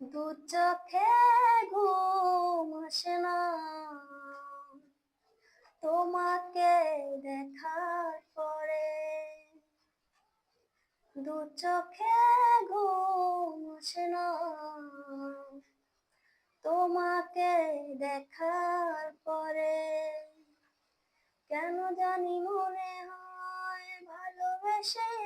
দু চোখে ঘুম আসে না। তোমাকে দেখার পরে দু চোখে ঘুম আসে না। তোমাকে দেখার পরে কেন জানি মনে হয় ভালোবেসে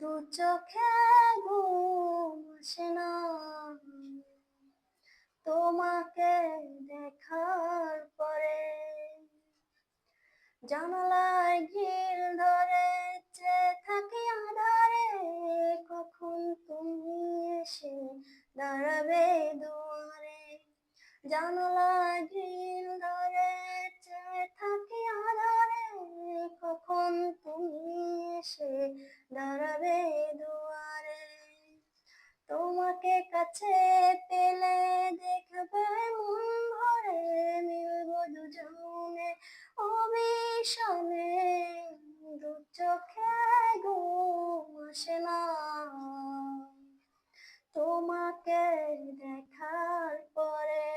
দু চোখে ঘুম আসে না। তোমাকে দেখার পরে জানালায় গিল ধরে থাকি আধারে, কখন তুমি এসে দাঁড়াবে দুয়ারে। জানালায় গিল ধরে দাঁড়াবে দুয়ারে। তোমাকে কাছে পেলে দেখবে মন ভরে, মিলব দুজনে অবিশনে দু চোখে ঘুম আসে না। তোমাকে দেখার পরে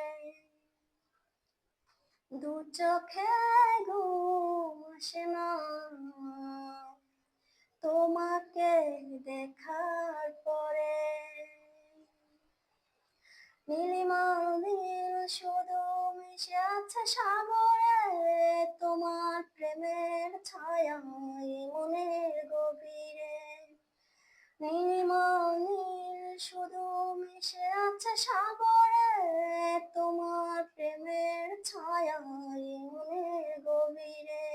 দু চোখে ঘুম আসে না। মিশে আছে সাগরে, তোমার প্রেমের ছায়া মনের গভীরে। নীলিমা নীল শুধু মিশে আছে সাগরে, তোমার প্রেমের ছায়া মনের গভীরে।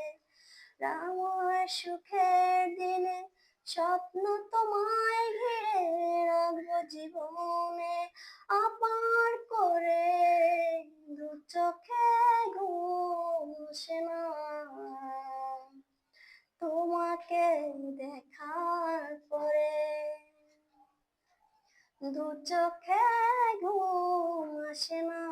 রাময় সুখের দিনে স্বপ্ন তোমায় ঘিরে রাখব জীবনে চোখে ঘুম না। তোমাকে দেখার পরে দু চোখে ঘুম না।